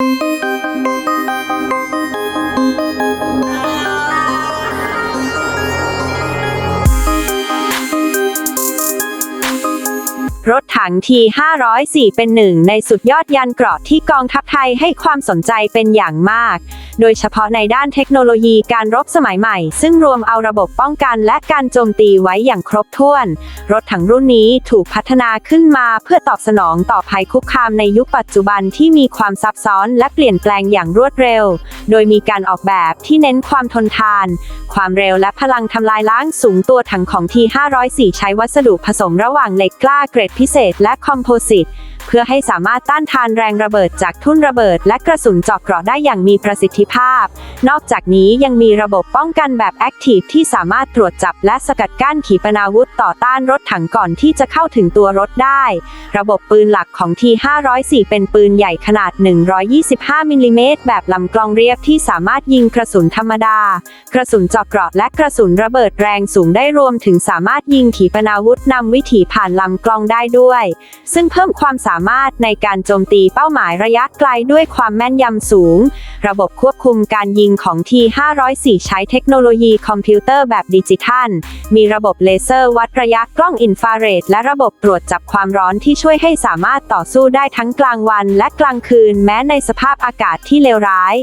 Música รถถังที504 เป็นหนึ่งในสุดยอดยานเกราะที่กองทัพไทยให้ความสนใจเป็นอย่างมาก โดยเฉพาะในด้านเทคโนโลยีการรบสมัยใหม่ ซึ่งรวมเอาระบบป้องกันและการโจมตีไว้อย่างครบถ้วน รถถังรุ่นนี้ถูกพัฒนาขึ้นมาเพื่อตอบสนองต่อภัยคุกคามในยุคปัจจุบันที่มีความซับซ้อนและเปลี่ยนแปลงอย่างรวดเร็ว โดยมีการออกแบบที่เน้นความทนทาน ความเร็วและพลังทำลายล้างสูงตัวถังของ T504 ใช้วัสดุผสมระหว่างเหล็กกล้าเกรดพิเศษและคอมโพสิต เพื่อให้สามารถต้านทานแรงระเบิดจากทุ่นระเบิด และกระสุนเจาะเกราะได้อย่างมีประสิทธิภาพ นอกจากนี้ยังมีระบบป้องกันแบบแอคทีฟที่สามารถตรวจจับและสกัดกั้นขีปนาวุธต่อต้านรถถังก่อนที่จะเข้าถึงตัวรถได้ ระบบปืนหลักของ T504 เป็นปืนใหญ่ขนาด 125มิลลิเมตรแบบลำกลองเรียบที่สามารถยิงกระสุนธรรมดา กระสุนเจาะเกราะและกระสุนระเบิดแรงสูงได้รวมถึงสามารถยิงขีปนาวุธนำวิถีผ่านลำกลองได้ด้วย ซึ่งเพิ่มความสาามารถในการโจมตีเป้าหมายระยะไกลด้วยความแม่นยำสูง ระบบควบคุมการยิงของ T504 ใช้เทคโนโลยีคอมพิวเตอร์แบบดิจิทัล มีระบบเลเซอร์วัดระยะกล้องอินฟราเรดและระบบตรวจจับความร้อนที่ช่วยให้สามารถต่อสู้ได้ทั้งกลางวันและกลางคืนแม้ในสภาพอากาศที่เลวร้าย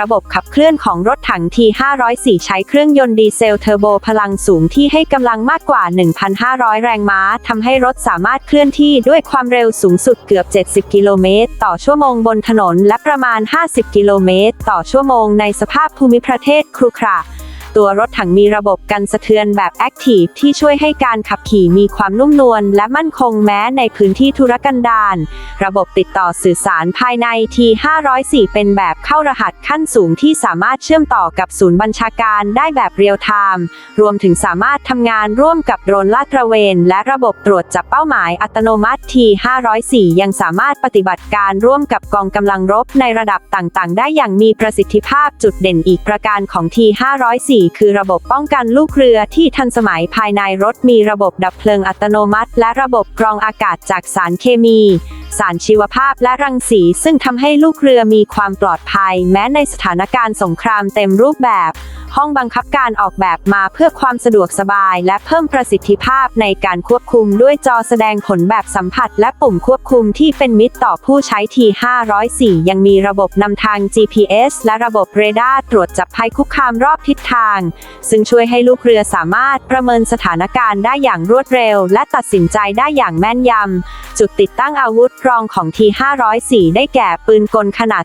ระบบขับเคลื่อนของรถถัง T504 ใช้เครื่องยนต์ดีเซลเทอร์โบพลังสูงที่ให้กำลังมากกว่า 1,500 แรงม้าทำให้รถสามารถเคลื่อนที่ด้วยความเร็วสูงสุดเกือบ 70 กิโลเมตร ต่อชั่วโมงบนถนนและประมาณ 50 กิโลเมตร ต่อชั่วโมงในสภาพภูมิประเทศครุขระ ตัวรถถังมีระบบกันสะเทือนแบบแอคทีฟที่ช่วยให้การขับขี่มีความนุ่มนวลและมั่นคงแม้ในพื้นที่ธุรกันดาร ระบบติดต่อสื่อสารภายใน T504 เป็นแบบเข้ารหัสขั้นสูงที่สามารถเชื่อมต่อกับศูนย์บัญชาการได้แบบเรียลไทม์รวมถึงสามารถทำงานร่วมกับโดรนลาดตระเวน และระบบตรวจจับเป้าหมายอัตโนมัติ T504 ยังสามารถปฏิบัติการร่วมกับกองกำลังรบในระดับต่างๆ ได้อย่างมีประสิทธิภาพจุดเด่นอีกประการของ T504 คือระบบป้องกันลูกเรือที่ทันสมัยภายในรถมีระบบดับเพลิงอัตโนมัติ และระบบกรองอากาศจากสารเคมี สารชีวภาพและรังสี ซึ่งทำให้ลูกเรือมีความปลอดภัย แม้ในสถานการณ์สงครามเต็มรูปแบบ ห้องบังคับการออกแบบมาเพื่อความสะดวกสบาย และเพิ่มประสิทธิภาพในการควบคุมด้วยจอแสดงผลแบบสัมผัส และปุ่มควบคุมที่เป็นมิตรต่อผู้ใช้ T504 ยังมีระบบนำทาง GPS และระบบเรดาร์ตรวจจับภัยคุกคามรอบทิศทาง ซึ่งช่วยให้ลูกเรือสามารถประเมินสถานการณ์ได้อย่างรวดเร็ว และตัดสินใจได้อย่างแม่นยำ จุดติดตั้งอาวุธรองของ T504 ได้แก่ปืนกลขนาด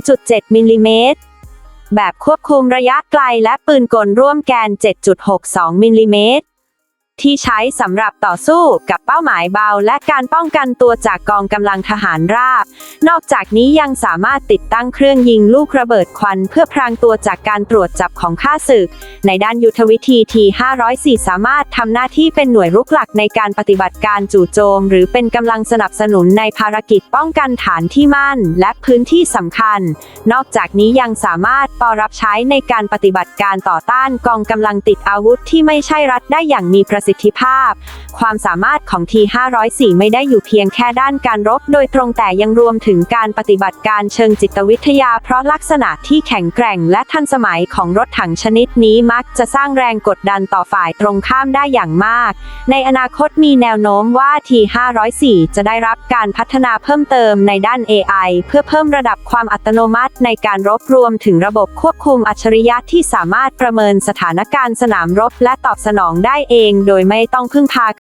12.7 มิลลิเมตร แบบควบคุมระยะไกลและปืนกลร่วมแกน 7.62มิลลิเมตร ที่ใช้สำหรับต่อสู้กับเป้าหมายเบา และการป้องกันตัวจากกองกำลังทหารราบ นอกจากนี้ยังสามารถติดตั้งเครื่องยิงลูกระเบิดควัน เพื่อพรางตัวจากการตรวจจับของข้าศึก ในด้านยุทธวิธี T504 สามารถทำหน้าที่เป็นหน่วยรุกหลักในการปฏิบัติการจู่โจม หรือเป็นกำลังสนับสนุนในภารกิจป้องกันฐานที่มั่น และพื้นที่สำคัญ นอกจากนี้ยังสามารถปรับใช้ในการปฏิบัติการต่อต้านกองกำลังติดอาวุธที่ไม่ใช่รัฐได้อย่างมีประสิสิทธิภาพ ความสามารถของ T504 ไม่ได้อยู่เพียงแค่ด้านการรบ โดยตรงแต่ยังรวมถึงการปฏิบัติการเชิงจิตวิทยา เพราะลักษณะที่แข็งแกร่งและทันสมัยของรถถังชนิดนี้มักจะสร้างแรงกดดันต่อฝ่ายตรงข้ามได้อย่างมาก ในอนาคตมีแนวโน้มว่า T504 จะได้รับการพัฒนาเพิ่มเติมในด้าน AI เพื่อเพิ่มระดับความอัตโนมัติในการรบรวมถึงระบบควบคุมอัจฉริยะที่สามารถประเมินสถานการณ์สนามรบและตอบสนองได้เองโดยไม่ต้องพึ่งพา